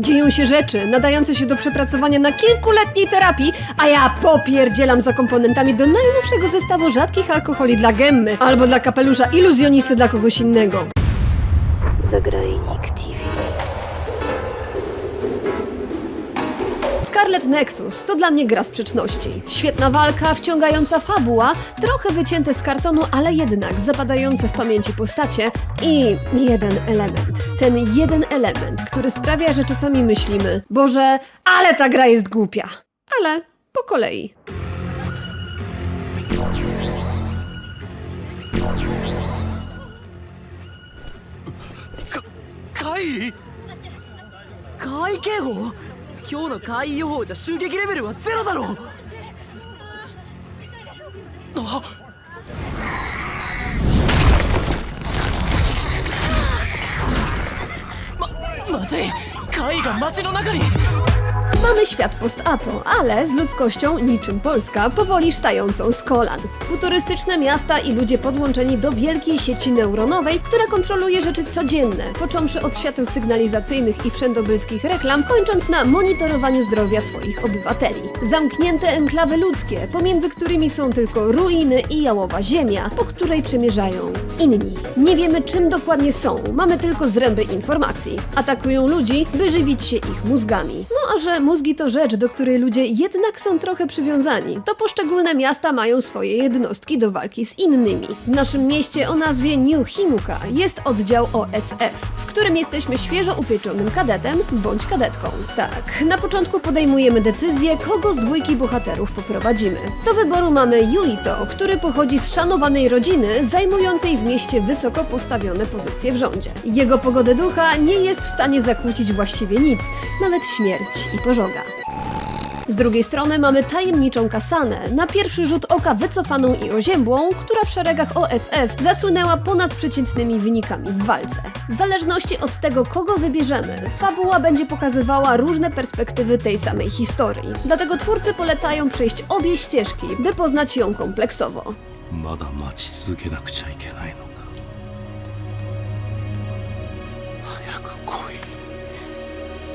Dzieją się rzeczy nadające się do przepracowania na kilkuletniej terapii, a ja popierdzielam za komponentami do najnowszego zestawu rzadkich alkoholi dla Gemmy albo dla kapelusza iluzjonisty dla kogoś innego. Zagrajnik TV. Scarlet Nexus to dla mnie gra sprzeczności. Świetna walka, wciągająca fabuła, trochę wycięte z kartonu, ale jednak zapadające w pamięci postacie i jeden element. Ten jeden element, który sprawia, że czasami myślimy: Boże, ale ta gra jest głupia. Ale po kolei. K Kai! Kai Kego? 今日の会員予報じゃ襲撃レベルはゼロだろう。あままずい。怪異が街の中に。Mamy świat post-apo, ale z ludzkością, niczym Polska, powoli wstającą z kolan. Futurystyczne miasta i ludzie podłączeni do wielkiej sieci neuronowej, która kontroluje rzeczy codzienne, począwszy od świateł sygnalizacyjnych i wszędobylskich reklam, kończąc na monitorowaniu zdrowia swoich obywateli. Zamknięte enklawy ludzkie, pomiędzy którymi są tylko ruiny i jałowa ziemia, po której przemierzają inni. Nie wiemy czym dokładnie są, mamy tylko zręby informacji. Atakują ludzi, by żywić się ich mózgami. No a że mózgi to rzecz, do której ludzie jednak są trochę przywiązani, to poszczególne miasta mają swoje jednostki do walki z innymi. W naszym mieście o nazwie New Himuka jest oddział OSF, w którym jesteśmy świeżo upieczonym kadetem bądź kadetką. Tak, na początku podejmujemy decyzję, kogo z dwójki bohaterów poprowadzimy. Do wyboru mamy Yuito, który pochodzi z szanowanej rodziny, zajmującej w mieście wysoko postawione pozycje w rządzie. Jego pogodę ducha nie jest w stanie zakłócić właściwie nic, nawet śmierć i pożoga. Z drugiej strony mamy tajemniczą Kasanę, na pierwszy rzut oka wycofaną i oziębłą, która w szeregach OSF zasłynęła ponadprzeciętnymi wynikami w walce. W zależności od tego, kogo wybierzemy, fabuła będzie pokazywała różne perspektywy tej samej historii. Dlatego twórcy polecają przejść obie ścieżki, by poznać ją kompleksowo. まだ待ち続けなくちゃいけないのか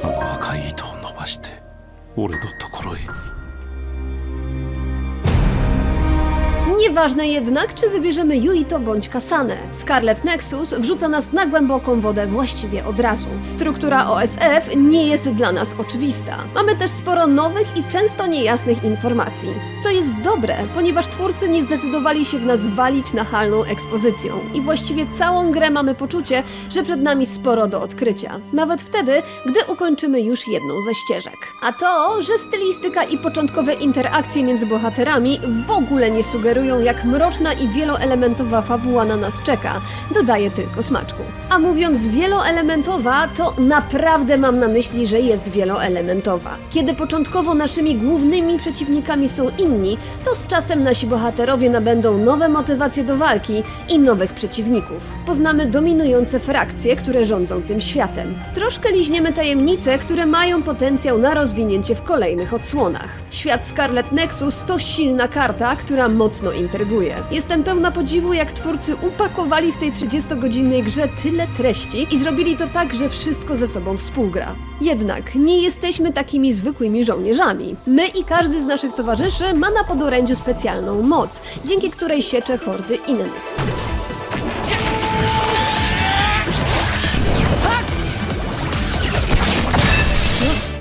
あの赤い糸を伸ばして俺のところへ。Nieważne jednak, czy wybierzemy Yuito bądź Kasanę. Scarlet Nexus wrzuca nas na głęboką wodę właściwie od razu. Struktura OSF nie jest dla nas oczywista. Mamy też sporo nowych i często niejasnych informacji. Co jest dobre, ponieważ twórcy nie zdecydowali się w nas walić nachalną ekspozycją. I właściwie całą grę mamy poczucie, że przed nami sporo do odkrycia. Nawet wtedy, gdy ukończymy już jedną ze ścieżek. A to, że stylistyka i początkowe interakcje między bohaterami w ogóle nie sugerują, jak mroczna i wieloelementowa fabuła na nas czeka, dodaje tylko smaczku. A mówiąc wieloelementowa, to naprawdę mam na myśli, że jest wieloelementowa. Kiedy początkowo naszymi głównymi przeciwnikami są inni, to z czasem nasi bohaterowie nabędą nowe motywacje do walki i nowych przeciwników. Poznamy dominujące frakcje, które rządzą tym światem. Troszkę liźniemy tajemnice, które mają potencjał na rozwinięcie w kolejnych odsłonach. Świat Scarlet Nexus to silna karta, która mocno intryguje. Jestem pełna podziwu, jak twórcy upakowali w tej 30-godzinnej grze tyle treści i zrobili to tak, że wszystko ze sobą współgra. Jednak nie jesteśmy takimi zwykłymi żołnierzami. My i każdy z naszych towarzyszy ma na podorędziu specjalną moc, dzięki której siecze hordy innych.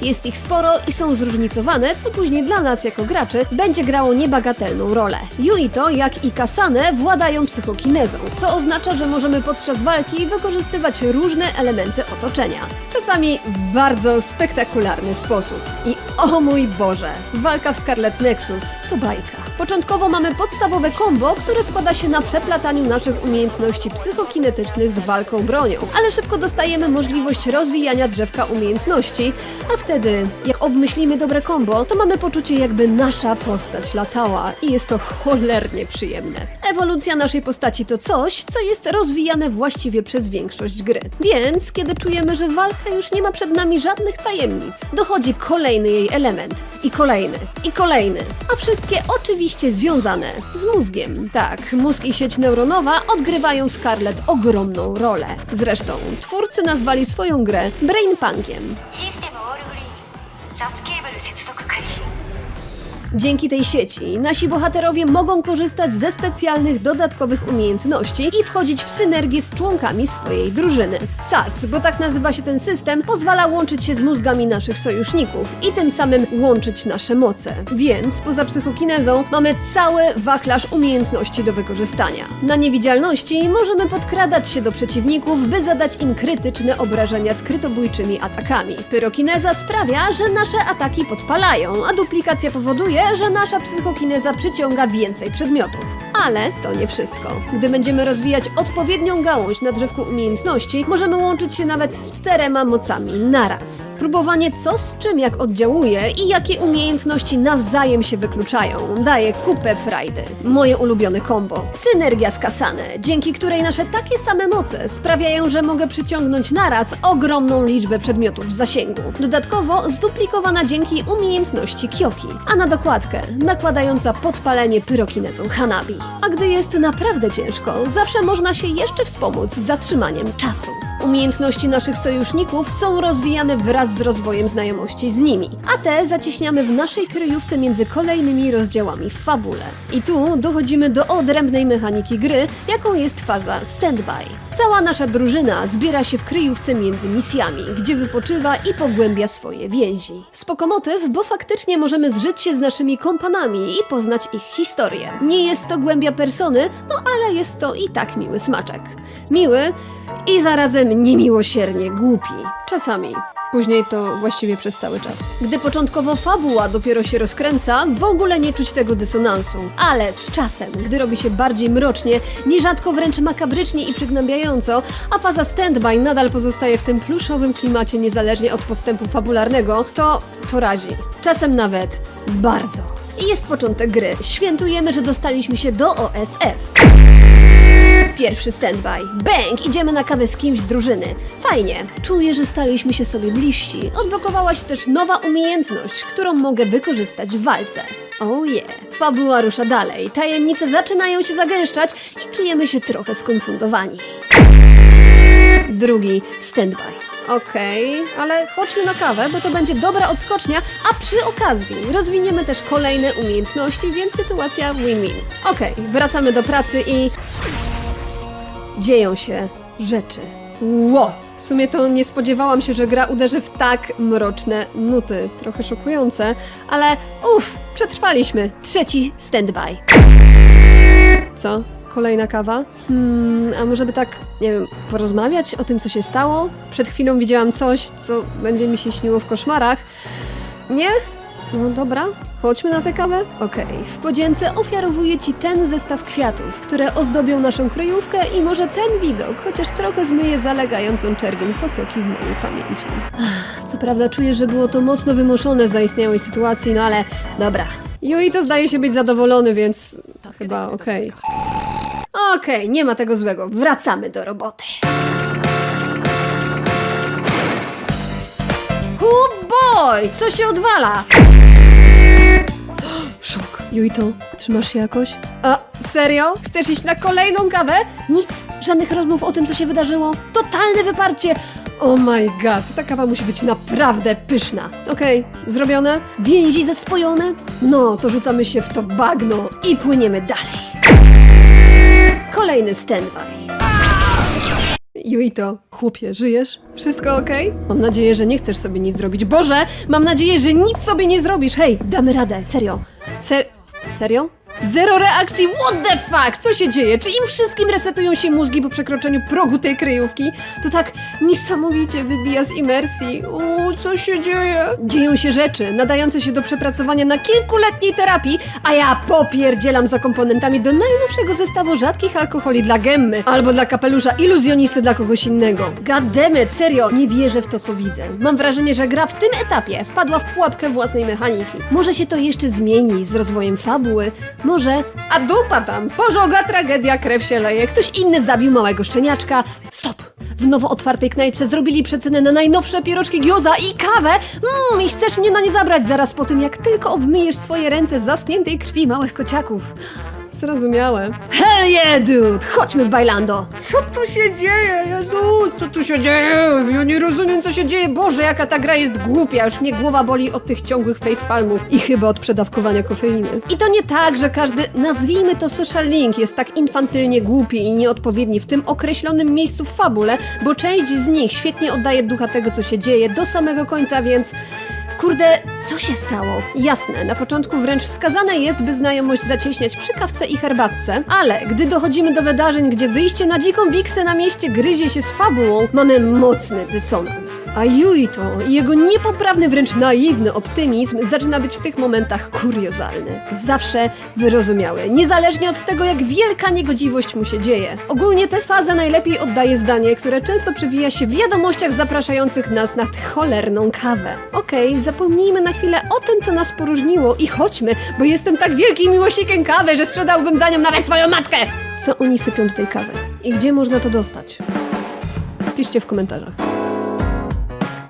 Jest ich sporo i są zróżnicowane, co później dla nas jako graczy będzie grało niebagatelną rolę. Yuito, jak i Kasane, władają psychokinezą, co oznacza, że możemy podczas walki wykorzystywać różne elementy otoczenia. Czasami w bardzo spektakularny sposób. I o mój Boże, walka w Scarlet Nexus to bajka. Początkowo mamy podstawowe combo, które składa się na przeplataniu naszych umiejętności psychokinetycznych z walką bronią, ale szybko dostajemy możliwość rozwijania drzewka umiejętności, a wtedy, jak obmyślimy dobre combo, to mamy poczucie jakby nasza postać latała i jest to cholernie przyjemne. Ewolucja naszej postaci to coś, co jest rozwijane właściwie przez większość gry. Więc, kiedy czujemy, że walka już nie ma przed nami żadnych tajemnic, dochodzi kolejny jej element i kolejny, i kolejny, a wszystkie oczywiście związane z mózgiem. Tak, mózg i sieć neuronowa odgrywają w Scarlet ogromną rolę. Zresztą, twórcy nazwali swoją grę Brainpunkiem. シス Dzięki tej sieci nasi bohaterowie mogą korzystać ze specjalnych dodatkowych umiejętności i wchodzić w synergię z członkami swojej drużyny. SAS, bo tak nazywa się ten system, pozwala łączyć się z mózgami naszych sojuszników i tym samym łączyć nasze moce. Więc poza psychokinezą mamy cały wachlarz umiejętności do wykorzystania. Na niewidzialności możemy podkradać się do przeciwników, by zadać im krytyczne obrażenia skrytobójczymi atakami. Pyrokineza sprawia, że nasze ataki podpalają, a duplikacja powoduje, że nasza psychokineza przyciąga więcej przedmiotów. Ale to nie wszystko. Gdy będziemy rozwijać odpowiednią gałąź na drzewku umiejętności, możemy łączyć się nawet z czterema mocami naraz. Próbowanie co z czym jak oddziałuje i jakie umiejętności nawzajem się wykluczają daje kupę frajdy. Moje ulubione kombo. Synergia z Kasane, dzięki której nasze takie same moce sprawiają, że mogę przyciągnąć naraz ogromną liczbę przedmiotów w zasięgu. Dodatkowo zduplikowana dzięki umiejętności Kyoki, a na nakładająca podpalenie pyrokinezą Hanabi. A gdy jest naprawdę ciężko, zawsze można się jeszcze wspomóc zatrzymaniem czasu. Umiejętności naszych sojuszników są rozwijane wraz z rozwojem znajomości z nimi, a te zacieśniamy w naszej kryjówce między kolejnymi rozdziałami w fabule. I tu dochodzimy do odrębnej mechaniki gry, jaką jest faza standby. Cała nasza drużyna zbiera się w kryjówce między misjami, gdzie wypoczywa i pogłębia swoje więzi. Spoko motyw, bo faktycznie możemy zżyć się z naszymi kompanami i poznać ich historię. Nie jest to głębia persony, no ale jest to i tak miły smaczek. Miły i zarazem niemiłosiernie głupi. Czasami. Później to właściwie przez cały czas. Gdy początkowo fabuła dopiero się rozkręca, w ogóle nie czuć tego dysonansu. Ale z czasem, gdy robi się bardziej mrocznie, nierzadko wręcz makabrycznie i przygnębiająco, a faza standby nadal pozostaje w tym pluszowym klimacie niezależnie od postępu fabularnego, to to razi. Czasem nawet bardzo. I jest początek gry. Świętujemy, że dostaliśmy się do OSF. Pierwszy standby. Bang! Idziemy na kawę z kimś z drużyny. Fajnie. Czuję, że staliśmy się sobie bliżsi. Odblokowała się też nowa umiejętność, którą mogę wykorzystać w walce. Oh yeah. Fabuła rusza dalej. Tajemnice zaczynają się zagęszczać i czujemy się trochę skonfundowani. Drugi standby. Okej, ale chodźmy na kawę, bo to będzie dobra odskocznia, a przy okazji rozwiniemy też kolejne umiejętności, więc sytuacja win-win. Okej, wracamy do pracy i dzieją się rzeczy. Ło! W sumie to nie spodziewałam się, że gra uderzy w tak mroczne nuty. Trochę szokujące, ale uff, przetrwaliśmy. Trzeci standby. Co? Kolejna kawa? Hmm, a może by tak, nie wiem, porozmawiać o tym, co się stało? Przed chwilą widziałam coś, co będzie mi się śniło w koszmarach. Nie? No dobra, chodźmy na tę kawę. Okej, w podzięce ofiarowuję Ci ten zestaw kwiatów, które ozdobią naszą kryjówkę i może ten widok chociaż trochę zmyje zalegającą czerwień posoki w mojej pamięci. Ach, Co prawda czuję, że było to mocno wymuszone w zaistniałej sytuacji, no ale dobra. Yui to zdaje się być zadowolony, więc chyba okej. Okej, nie ma tego złego. Wracamy do roboty. Hu boy! Co się odwala? Juito, trzymasz się jakoś? A, serio? Chcesz iść na kolejną kawę? Nic, żadnych rozmów o tym, co się wydarzyło. Totalne wyparcie! Oh my god, ta kawa musi być naprawdę pyszna. Okej, zrobione? Więzi zespojone? No, to rzucamy się w to bagno i płyniemy dalej. Kolejny standby. Juito, chłopie, żyjesz? Wszystko okej? Mam nadzieję, że nie chcesz sobie nic zrobić. Boże, mam nadzieję, że nic sobie nie zrobisz. Hej, damy radę, serio. Ser... Serio? Zero reakcji, what the fuck? Co się dzieje? Czy im wszystkim resetują się mózgi po przekroczeniu progu tej kryjówki? To tak niesamowicie wybija z imersji. O, co się dzieje? Dzieją się rzeczy nadające się do przepracowania na kilkuletniej terapii, a ja popierdzielam za komponentami do najnowszego zestawu rzadkich alkoholi dla Gemmy albo dla kapelusza iluzjonisty dla kogoś innego. God damn it, serio, nie wierzę w to, co widzę. Mam wrażenie, że gra w tym etapie wpadła w pułapkę własnej mechaniki. Może się to jeszcze zmieni z rozwojem fabuły, może... A dupa tam! Pożoga, tragedia, krew się leje, ktoś inny zabił małego szczeniaczka. Stop! W nowo otwartej knajpce zrobili przecenę na najnowsze pierożki gioza i kawę. Mmm, i chcesz mnie na nie zabrać zaraz po tym, jak tylko obmyjesz swoje ręce z zaschniętej krwi małych kociaków. Zrozumiałe. Hell yeah, dude! Chodźmy w Bailando! Co tu się dzieje, Jezu? Co tu się dzieje? Ja nie rozumiem, co się dzieje. Boże, jaka ta gra jest głupia. Już mnie głowa boli od tych ciągłych facepalmów i chyba od przedawkowania kofeiny. I to nie tak, że każdy, nazwijmy to social link, jest tak infantylnie głupi i nieodpowiedni w tym określonym miejscu w fabule, bo część z nich świetnie oddaje ducha tego, co się dzieje do samego końca, więc... Kurde, co się stało? Jasne, na początku wręcz wskazane jest, by znajomość zacieśniać przy kawce i herbatce, ale gdy dochodzimy do wydarzeń, gdzie wyjście na dziką wiksę na mieście gryzie się z fabułą, mamy mocny dysonans. A Yuito i jego niepoprawny, wręcz naiwny optymizm zaczyna być w tych momentach kuriozalny. Zawsze wyrozumiały, niezależnie od tego, jak wielka niegodziwość mu się dzieje. Ogólnie tę fazę najlepiej oddaje zdanie, które często przewija się w wiadomościach zapraszających nas na cholerną kawę. Okej, zapomnijmy na chwilę o tym, co nas poróżniło i chodźmy, bo jestem tak wielkim miłośnikiem kawy, że sprzedałbym za nią nawet swoją matkę! Co oni sypią do tej kawy? I gdzie można to dostać? Piszcie w komentarzach.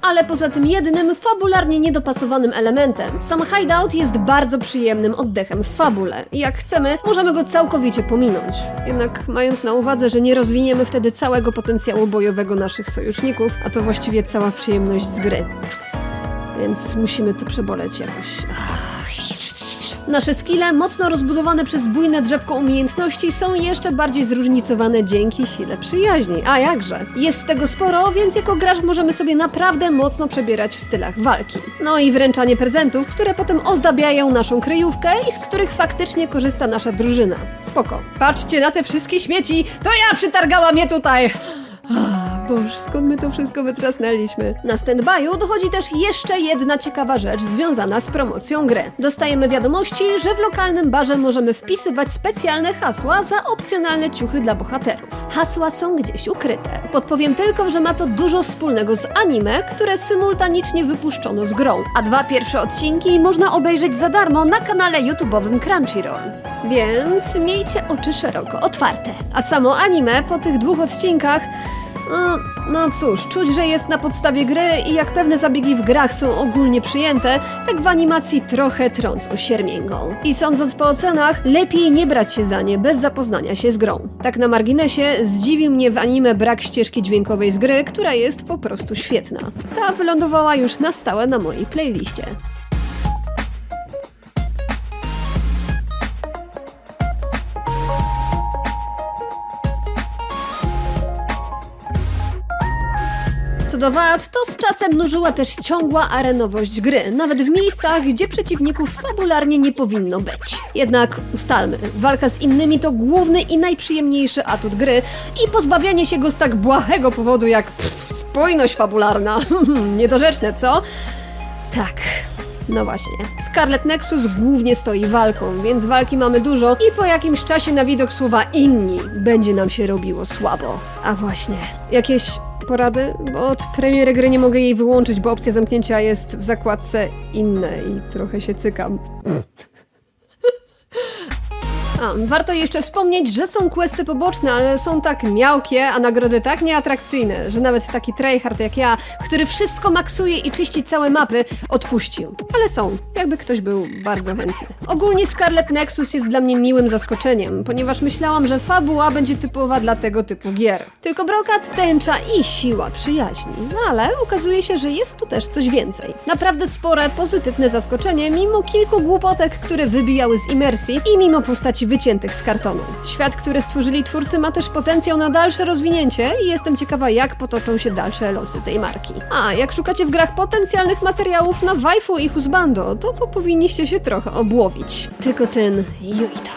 Ale poza tym jednym fabularnie niedopasowanym elementem, sam hideout jest bardzo przyjemnym oddechem w fabule i jak chcemy, możemy go całkowicie pominąć. Jednak mając na uwadze, że nie rozwiniemy wtedy całego potencjału bojowego naszych sojuszników, a to właściwie cała przyjemność z gry. Więc musimy to przeboleć jakoś. Nasze skille, mocno rozbudowane przez bujne drzewko umiejętności, są jeszcze bardziej zróżnicowane dzięki sile przyjaźni. A jakże? Jest tego sporo, więc jako gracz możemy sobie naprawdę mocno przebierać w stylach walki. No i wręczanie prezentów, które potem ozdabiają naszą kryjówkę i z których faktycznie korzysta nasza drużyna. Spoko. Patrzcie na te wszystkie śmieci! To ja przytargałam je tutaj! Skąd my to wszystko wytrzasnęliśmy? Na standby'u dochodzi też jeszcze jedna ciekawa rzecz związana z promocją gry. Dostajemy wiadomości, że w lokalnym barze możemy wpisywać specjalne hasła za opcjonalne ciuchy dla bohaterów. Hasła są gdzieś ukryte. Podpowiem tylko, że ma to dużo wspólnego z anime, które symultanicznie wypuszczono z grą, a dwa pierwsze odcinki można obejrzeć za darmo na kanale YouTube'owym Crunchyroll. Więc miejcie oczy szeroko otwarte. A samo anime po tych dwóch odcinkach no, no cóż, czuć, że jest na podstawie gry i jak pewne zabiegi w grach są ogólnie przyjęte, tak w animacji trochę trącą siermięgą. I sądząc po ocenach, lepiej nie brać się za nie bez zapoznania się z grą. Tak na marginesie, zdziwił mnie w anime brak ścieżki dźwiękowej z gry, która jest po prostu świetna. Ta wylądowała już na stałe na mojej playliście. To z czasem nużyła też ciągła arenowość gry, nawet w miejscach, gdzie przeciwników fabularnie nie powinno być. Jednak ustalmy, walka z innymi to główny i najprzyjemniejszy atut gry i pozbawianie się go z tak błahego powodu jak pff, spójność fabularna. Niedorzeczne, co? Tak. No właśnie. Scarlet Nexus głównie stoi walką, więc walki mamy dużo i po jakimś czasie na widok słowa inni będzie nam się robiło słabo. A właśnie, jakieś porady? Bo od premiery gry nie mogę jej wyłączyć, bo opcja zamknięcia jest w zakładce inne i trochę się cykam. A, warto jeszcze wspomnieć, że są questy poboczne, ale są tak miałkie, a nagrody tak nieatrakcyjne, że nawet taki tryhard jak ja, który wszystko maksuje i czyści całe mapy, odpuścił. Ale są, jakby ktoś był bardzo chętny. Ogólnie Scarlet Nexus jest dla mnie miłym zaskoczeniem, ponieważ myślałam, że fabuła będzie typowa dla tego typu gier. Tylko brokat, tęcza i siła przyjaźni. No ale okazuje się, że jest tu też coś więcej. Naprawdę spore, pozytywne zaskoczenie, mimo kilku głupotek, które wybijały z imersji i mimo postaci wyciętych z kartonu. Świat, który stworzyli twórcy ma też potencjał na dalsze rozwinięcie i jestem ciekawa, jak potoczą się dalsze losy tej marki. A, jak szukacie w grach potencjalnych materiałów na waifu i husbando, to to powinniście się trochę obłowić. Tylko ten Yuito.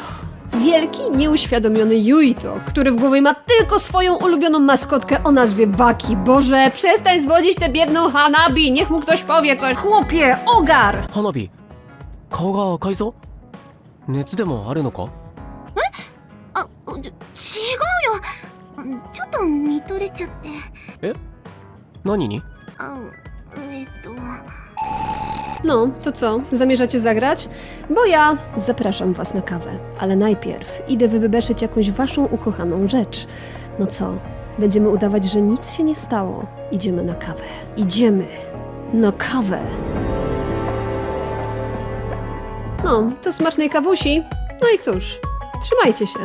Wielki, nieuświadomiony Yuito, który w głowie ma tylko swoją ulubioną maskotkę o nazwie Baki. Boże, przestań zwodzić tę biedną Hanabi, niech mu ktoś powie coś. Chłopie, ogar! 花火顔が赤いぞ熱でもあるのかあ違う よちょっと見とれちゃって何にあえっと No, to co? Zamierzacie zagrać? Bo ja zapraszam was na kawę. Ale najpierw idę wybebeszyć jakąś waszą ukochaną rzecz. No co? Będziemy udawać, że nic się nie stało. Idziemy na kawę. Idziemy na kawę. No, to smacznej kawusi. No i cóż, Trzymajcie się.